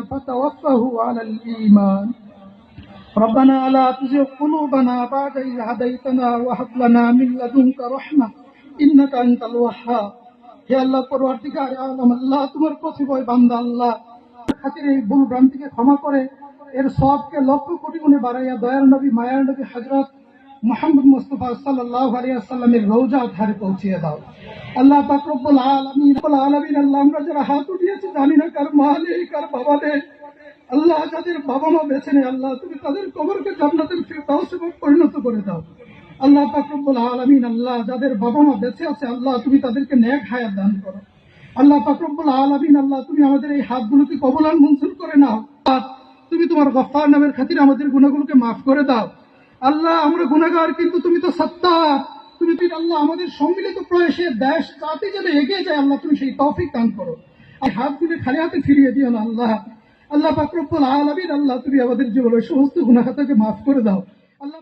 فتوفه على الإيمان ربنا لا تزغ قلوبنا بعد إذ هديتنا وهب لنا من لدنك رحمة إنك أنت الوهاب হে আল্লাহ পরবর্তীকার আলম আল্লাহ তোমার প্রতিভয় বান্দা আল্লাহ খাতির এই ভুল ভ্রান্তিকে ক্ষমা করে এর সবকে লক্ষ কোটি গুণে বাড়াইয়া দয়ার নবী মায়ার নবী হজরত মোহাম্মদ মুস্তফা সাল্লাহ আলিয়াল্লামের রৌজা ধারে পৌঁছিয়ে দাও আল্লাহ পাক রব্বুল আলামিন রব্বুল আলামিন আল্লাহ আমরা যারা হাত উঠিয়েছি জানি না কার মা নেই কার বাবা নেই আল্লাহ যাদের বাবা মা বেছে নেই আল্লাহ তুমি তাদের কবরকে জান্নাতের ফিরদাউসে পরিণত করে দাও। আল্লাহ পাক রব্বুল আলামিন, আল্লাহ যাদের বাবা মা বেঁচে আছে, আল্লাহ তুমি তাদেরকে নেক হায়াত দান করো। আল্লাহ পাক রব্বুল আলামিন, আল্লাহ তুমি আমাদের এই হাতগুলোকে কবলান মঞ্জুর করে নাও। তুমি তোমার গফফার নামের খাতিরে আমাদের গুণাগুলোকে মাফ করে দাও। আল্লাহ, আমরা গুণাগার কিন্তু তুমি তো সত্তা তুমি তুমি আল্লাহ আমাদের সম্মিলিত প্রয়াসে দেশ জাতি যেন এগিয়ে যায়, আল্লাহ তুমি সেই তৌফিক দান করো। আর হাত দিলে খালি হাতে ফিরিয়ে দিও না আল্লাহ। আল্লাহ পাক রব্বুল আলামিন, আল্লাহ তুমি আমাদের জীবনের সমস্ত গুনাখাতাকে মাফ করে দাও। আল্লাহ